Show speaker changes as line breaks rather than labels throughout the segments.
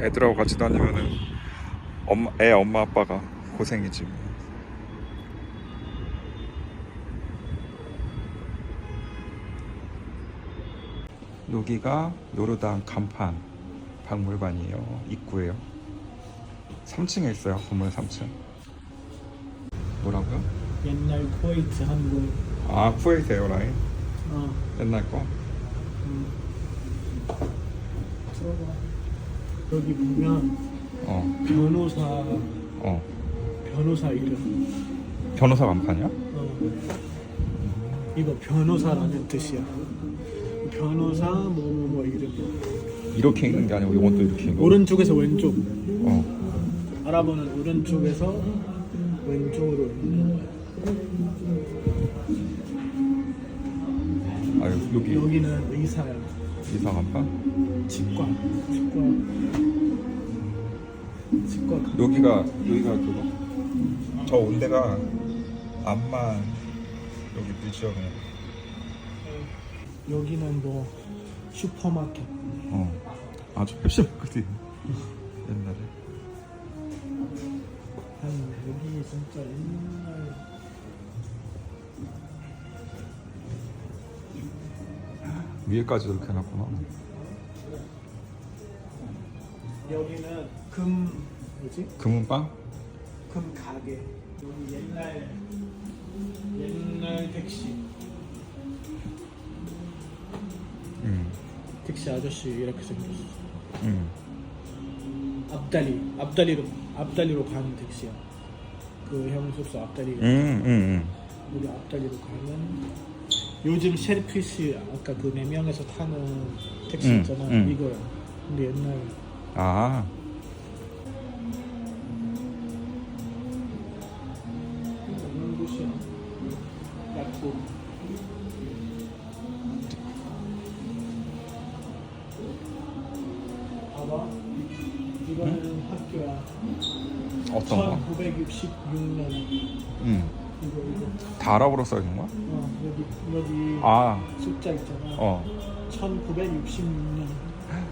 애들하고 같이 다니면은 엄마, 애 엄마 아빠가 고생이지 뭐. 여기가 요르단 간판 박물관이에요. 입구예요. 3층에 있어요. 건물 3층. 뭐라고요?
옛날 쿠웨이트 한국
아 쿠웨이트 에어라인
어
옛날 거.
음. 들어가 여기 보면
어,
변호사
어.
변호사 이름
변호사 간판이야?
어 이거 변호사라는 뜻이야 변호사 뭐 뭐 뭐 이름
이렇게 읽는 게 아니고 이건 또 이렇게 읽어.
오른쪽에서 왼쪽
어.
알아보는 오른쪽에서 왼쪽으로 읽는 거야.
아 여기
여기는 의사야
이사 간판.
치과 치과 치과 가-
여기가 여기가 그거. 저 온 데가 암만 여기 뮤지엄이야.
여기는 뭐 슈퍼마켓
어. 아주 펼쳐봤거든. 옛날에.
아니 여기 진짜 옛날
위에까지 이렇게 해놨구나.
여기는 금 뭐지
금은빵?
금 가게 여기 옛날 옛날 택시
응.
택시 아저씨 이렇게 생겼어
응.
앞다리 앞다리로 앞다리로 가는 택시야 그 형 숙소 앞다리
응, 응, 응.
우리 앞다리로 가면 요즘 셰리피쉬 아까 그 네 명에서 타는 택시
응,
있잖아
응.
이거야 근데 옛날
아.
이런 곳이야 약국 봐봐 이거는 학교야
어떤 거?
1966년
응.
이거 이거
다 아랍어로 써있는 거야?
어 여기 여기
아.
숫자 있잖아
어.
1966년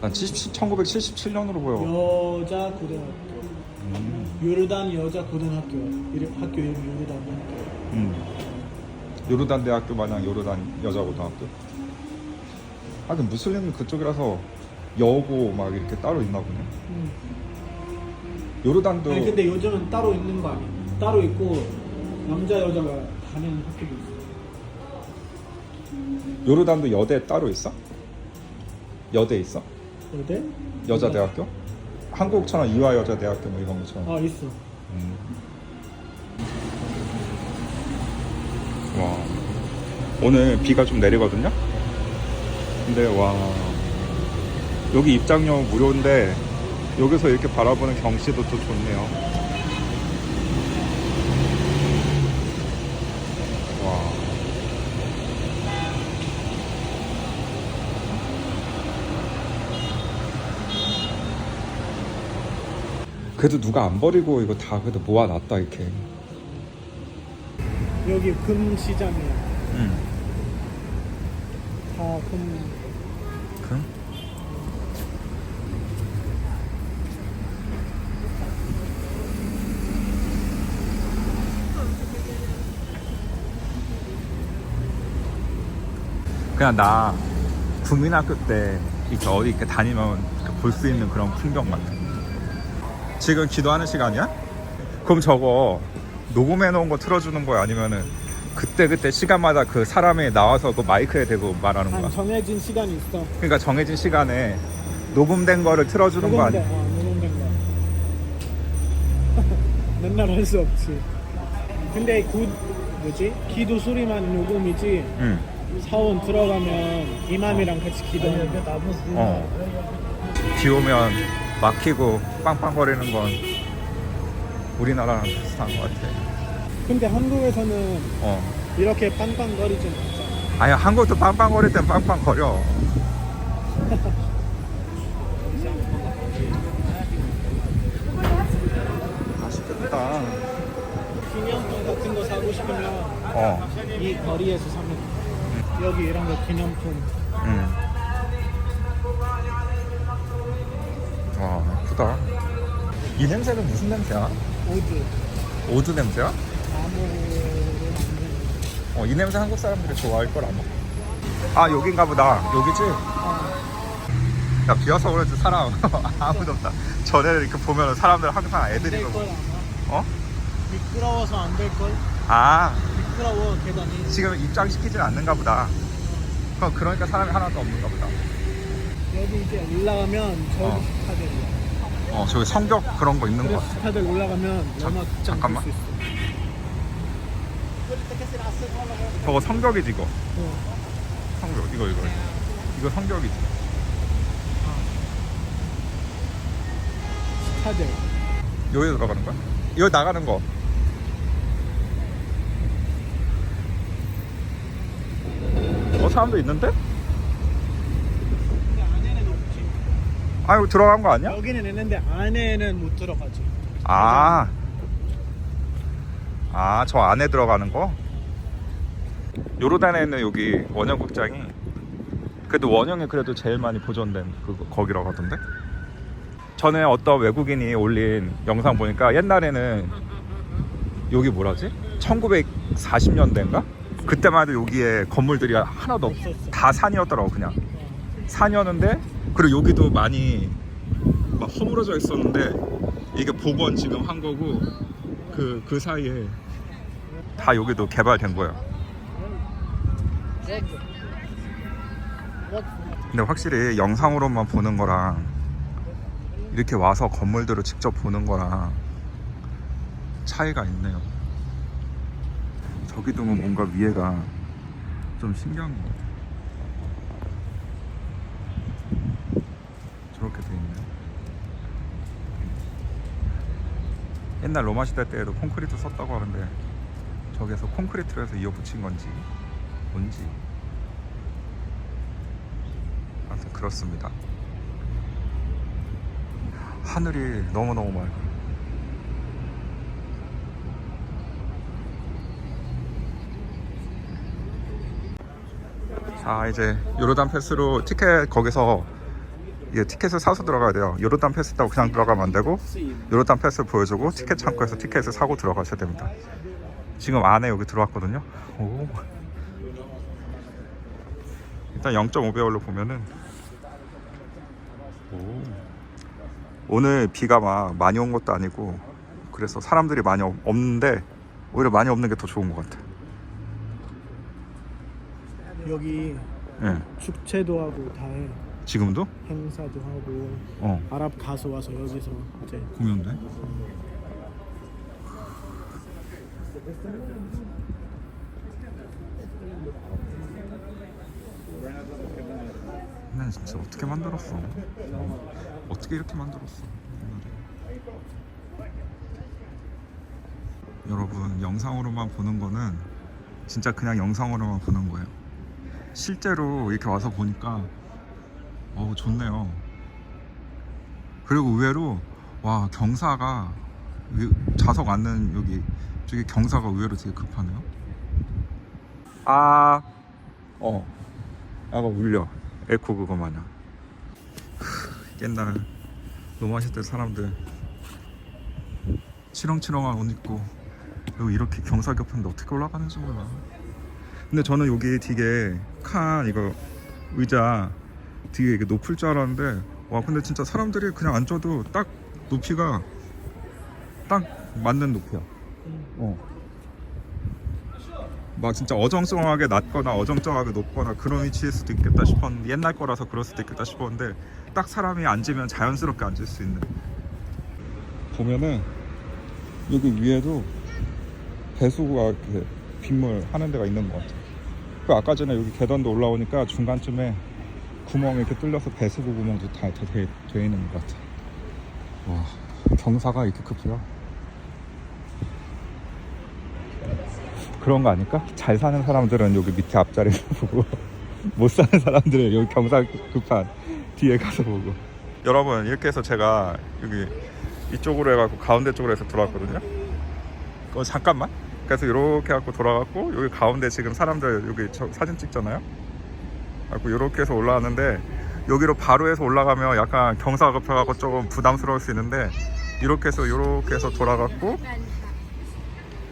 난 70, 1977년으로 보여.
여자 고등학교
음.
요르단 여자 고등학교 이름 학교 이름 요르단 학교
음. 요르단 대학교 마냥 요르단 여자 고등학교. 하긴 무슬림은 그쪽이라서 여고 막 이렇게 따로 있나 보네.
음.
요르단도
아니 근데 요즘은 따로 있는 거 아니야 따로 있고 남자 여자가 다니는 학교도 있어
요르단도 여대 따로 있어? 여대 있어?
어때?
여자 대학교? 한국처럼 이화 여자 대학교 뭐 이런 것처럼.
아 있어
음. 와 오늘 비가 좀 내리거든요. 근데 와 여기 입장료 무료인데 여기서 이렇게 바라보는 경치도 또 좋네요. 와. 그래도 누가 안 버리고 이거 다 그래도 모아놨다 이렇게.
여기 금시장이야
응.
다금
금? 그냥 나 국민학교 때 이렇게 어디 이렇게 다니면 볼 수 있는 그런 풍경 같아. 지금 기도하는 시간이야? 그럼 저거 녹음해 놓은 거 틀어주는 거야 아니면은 그때 그때 시간마다 그 사람이 나와서 그 마이크에 대고 말하는 거야?
한 정해진 시간이 있어
그러니까 정해진 시간에 녹음된 거를 틀어주는 거
녹음된
아니야?
어, 녹음된 거 맨날 할 수 없지 근데 그 뭐지 기도 소리만 녹음이지
응.
사원 들어가면 이맘이랑 같이 기도하는 거
어. 비 오면 막히고 빵빵거리는 건 우리나라랑 비슷한 것 같아.
근데 한국에서는
어.
이렇게 빵빵거리진 않잖아
아니 한국도 빵빵거릴 땐 빵빵거려. 맛있겠다.
기념품 같은 거 사고 싶으면
어.
이 거리에서 사면 돼. 여기 이런 거 기념품
예쁘다. 이 냄새는 무슨 냄새야?
오드
오드 냄새야? 어, 이 냄새 한국 사람들이 좋아할 걸 아마. 아 여긴가 보다. 여기지?
어,
야 비 와서 그런지 사람 아무도 없다. 전에 이렇게 보면 사람들 항상 애들이
안될걸
고
아마
어?
미끄러워서 안 될걸
아
미끄러워 계단이
지금 입장시키진 않는가 보다. 그럼 그러니까 사람이 하나도 없는가 보다.
여기 이제 올라가면 저기
어.
스타델이야
어 저기 성벽 그런 거 있는 거 같아.
스타델 올라가면
자,
로마 극장
잠깐만.
볼수 있어
저거 성벽이지 이거.
어.
성벽 이거 이거 이거 성벽이지.
스타델
여기 들어가는 거야? 여기 나가는 거. 어 사람도
있는데 안에는 없지
아 이거 들어간 거 아니야?
여기는 있는데 안에는 못 들어가지
아. 아, 저 안에 들어가는 거? 요르단에 있는 여기 원형 극장이 그래도 원형이 그래도 제일 많이 보존된 그 거기라고 하던데? 전에 어떤 외국인이 올린 영상 보니까 옛날에는 여기 뭐라지? 1940년대인가? 그때만 해도 여기에 건물들이 하나도 없,
없었어
다 산이었더라고 그냥 산이었는데 그리고 여기도 많이 막 허물어져 있었는데 이게 복원 지금 한 거고 그, 그 사이에 다 여기도 개발된 거야 근데 확실히 영상으로만 보는 거랑 이렇게 와서 건물들을 직접 보는 거랑 차이가 있네요. 저기도 뭔가 위에가 좀 신기한 거 같아 저렇게 돼 있네 옛날 로마 시대 때에도 콘크리트 썼다고 하는데 저기에서 콘크리트로 해서 이어붙인 건지 뭔지. 아무튼 그렇습니다. 하늘이 너무너무 맑아 자 이제 요르단 패스로 티켓 거기서 이게 티켓을 사서 들어가야 돼요 요르단 패스 따고 그냥 들어가면 안 되고 요르단 패스 보여주고 티켓 창구에서 티켓을 사고 들어가셔야 됩니다 지금 안에 여기 들어왔거든요 오. 일단 0.5배율로 보면은 오. 오늘 비가 막 많이 온 것도 아니고 그래서 사람들이 많이 없- 없는데 오히려 많이 없는 게 더 좋은 것 같아
여기
예.
축제도 하고 다 해.
지금도?
행사도 하고
어
아랍 가수 와서 여기서 이제
공연돼? 난 진짜 어떻게 만들었어? 어, 어떻게 이렇게 만들었어? 옛날에. 여러분 영상으로만 보는 거는 진짜 그냥 영상으로만 보는 거예요. 실제로 이렇게 와서 보니까 어우 좋네요. 그리고 의외로 와 경사가 의- 좌석 앉는 여기 저기 경사가 의외로 되게 급하네요. 아, 어, 아가 울려. 에코 그거 마냥. 후, 옛날 로마 시대 사람들 치렁치렁한 옷 입고 여기 이렇게 경사 겹한데 어떻게 올라가는지 몰라. 근데 저는 여기 되게 칸 이거 의자 되게 이게 높을 줄 알았는데 와 근데 진짜 사람들이 그냥 앉아도 딱 높이가 딱 맞는 높이야. 어. 막 진짜 어정쩡하게 낮거나 어정쩡하게 높거나 그런 위치일 수도 있겠다 싶었는데 옛날 거라서 그럴 수도 있겠다 싶었는데 딱 사람이 앉으면 자연스럽게 앉을 수 있는 보면은 여기 위에도 배수구가 이렇게 빗물 하는 데가 있는 것 같아. 그 아까 전에 여기 계단도 올라오니까 중간쯤에 구멍이 이렇게 뚫려서 배수구 구멍도 다 돼, 돼 있는 것 같아. 와 경사가 이렇게 크구나. 그런 거 아닐까? 잘 사는 사람들은 여기 밑에 앞자리에서 보고 못 사는 사람들은 여기 경사 급한 뒤에 가서 보고. 여러분 이렇게 해서 제가 여기 이쪽으로 해갖고 가운데 쪽으로 해서 들어왔거든요. 어 잠깐만. 그래서 이렇게 해갖고 돌아갔고 여기 가운데 지금 사람들 여기 저 사진 찍잖아요. 그래갖고 이렇게 해서 올라왔는데 여기로 바로 해서 올라가면 약간 경사가 급해갖고 조금 부담스러울 수 있는데 이렇게 해서 이렇게 해서 돌아갔고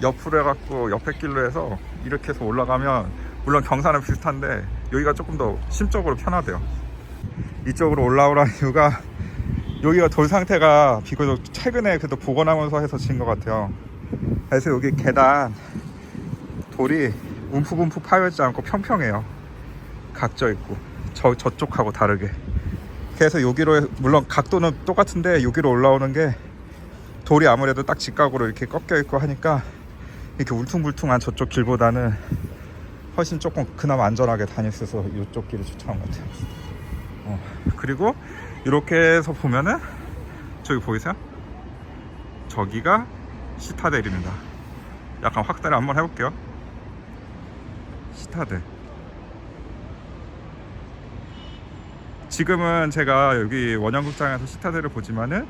옆으로 해갖고 옆에 길로 해서 이렇게 해서 올라가면 물론 경사는 비슷한데 여기가 조금 더 심적으로 편하대요. 이쪽으로 올라오라는 이유가 여기가 돌 상태가 비교적 최근에 그래도 복원하면서 해서 진 것 같아요. 그래서 여기 계단 돌이 움푹움푹 파여있지 않고 평평해요 각져 있고 저, 저쪽하고 다르게. 그래서 여기로 해- 물론 각도는 똑같은데 여기로 올라오는 게 돌이 아무래도 딱 직각으로 이렇게 꺾여 있고 하니까 이렇게 울퉁불퉁한 저쪽 길보다는 훨씬 조금 그나마 안전하게 다닐 수 있어서 이쪽 길을 추천한 것 같아요. 어, 그리고 이렇게 해서 보면은 저기 보이세요? 저기가 시타델입니다. 약간 확대를 한번 해볼게요. 시타델 지금은 제가 여기 원형극장에서 시타델을 보지만은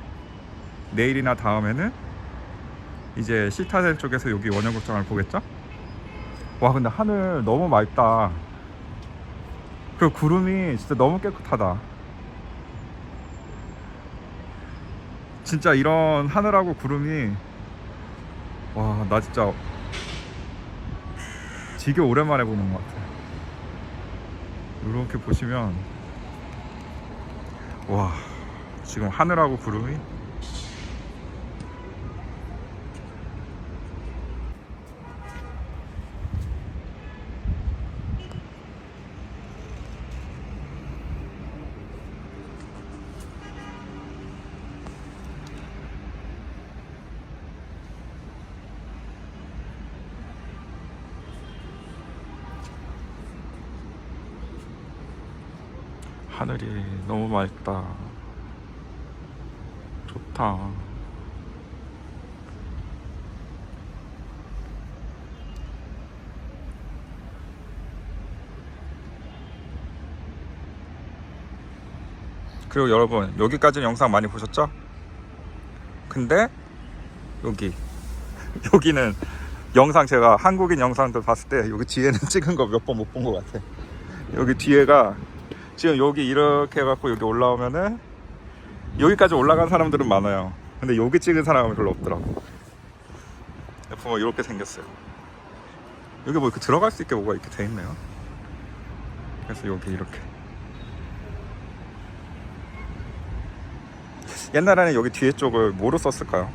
내일이나 다음에는 이제 시타델 쪽에서 여기 원형극장을 보겠죠? 와 근데 하늘 너무 맑다. 그리고 구름이 진짜 너무 깨끗하다. 진짜 이런 하늘하고 구름이 와 나 진짜 되게 오랜만에 보는 것 같아. 이렇게 보시면 와 지금 하늘하고 구름이 하늘이 너무 맑다. 좋다. 그리고 여러분 여기까지는 영상 많이 보셨죠? 근데 여기 여기는 영상 제가 한국인 영상들 봤을 때 여기 뒤에는 찍은 거 몇 번 못 본 것 같아. 여기 뒤에가 지금 여기 이렇게 해갖고 여기 올라오면은 여기까지 올라간 사람들은 많아요. 근데 여기 찍은 사람은 별로 없더라고. 보면 이렇게 생겼어요. 여기 뭐 이렇게 들어갈 수 있게 뭐가 이렇게 돼 있네요. 그래서 여기 이렇게. 옛날에는 여기 뒤에 쪽을 뭐로 썼을까요?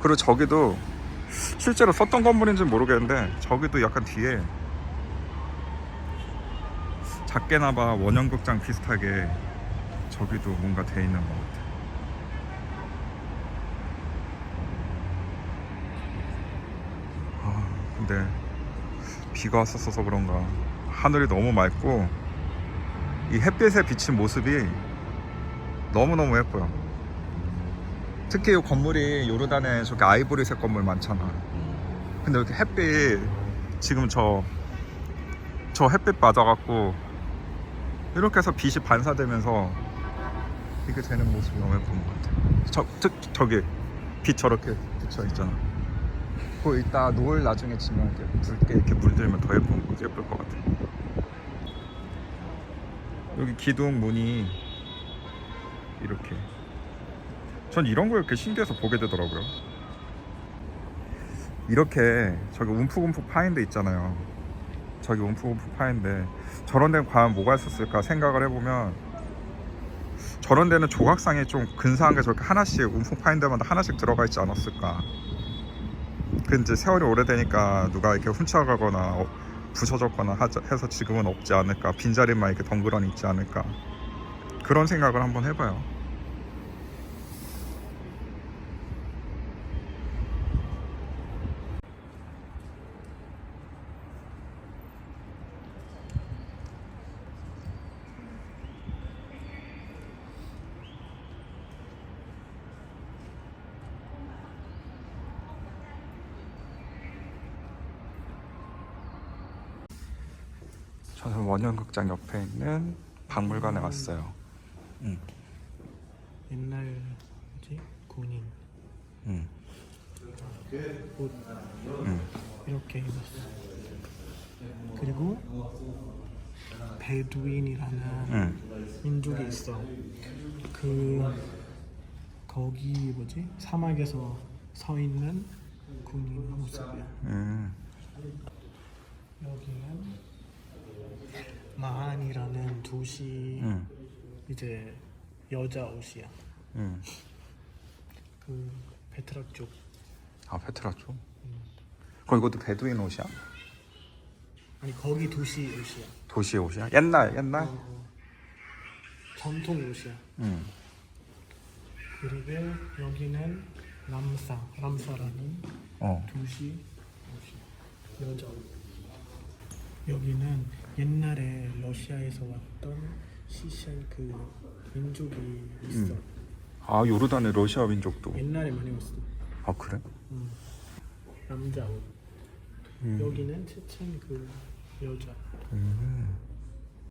그리고 저기도 실제로 썼던 건물인지는 모르겠는데 저기도 약간 뒤에 작게나봐 원형극장 비슷하게 저기도 뭔가 돼 있는 것 같아. 아 근데 비가 왔었어서 그런가 하늘이 너무 맑고 이 햇빛에 비친 모습이 너무 너무 예뻐요. 특히 이 건물이 요르단에 저기 아이보리색 건물 많잖아. 근데 이렇게 햇빛 지금 저 저 햇빛 맞아갖고 이렇게 해서 빛이 반사되면서 이게 되는 모습이 너무 예쁜 것 같아. 저, 특 저기 빛 저렇게 비쳐 있잖아. 그거 이따 노을 나중에 지면 이렇게 붉게 이렇게 물들면 더 예쁜 거 예쁠 것 같아. 여기 기둥 문이 이렇게. 전 이런 거 이렇게 신기해서 보게 되더라고요. 이렇게 저기 움푹움푹 파인 데 있잖아요. 저기 움푹움푹 파인데 저런 데는 과연 뭐가 있었을까 생각을 해보면 저런 데는 조각상에 좀 근사한 게 저렇게 하나씩 움푹 파인 데마다 하나씩 들어가 있지 않았을까. 그 이제 세월이 오래되니까 누가 이렇게 훔쳐가거나 어, 부서졌거나 해서 지금은 없지 않을까. 빈자리만 이렇게 덩그러니 있지 않을까. 그런 생각을 한번 해봐요 저는 원형극장 옆에 있는 박물관에 왔어요
옛날 뭐지 군인
음.
옷
음.
이렇게 입었어. 그리고 베두인이라는
응.
민족이 있어. 그 거기 뭐지 사막에서 서 있는 군인 모습이야.
음.
여기는 마한이라는 도시
응.
이제 여자 옷이야.
응.
그 베트라 쪽.
아 페트라 쪽. 그럼 이것도 베두인 옷이야?
아니 거기 도시 옷이야.
도시 옷이야? 옛날 옛날?
어, 전통 옷이야.
응.
그리고 여기는 람사, 람사라는
어.
도시 옷이야. 여자 옷. 여기는 옛날에 러시아에서 왔던 시시한 그 민족이 있어.
아 요르단의 러시아 민족도.
옛날에 많이 왔어.
아 그래?
음. 남자 옷.
음.
여기는 체첸 그 여자.
음.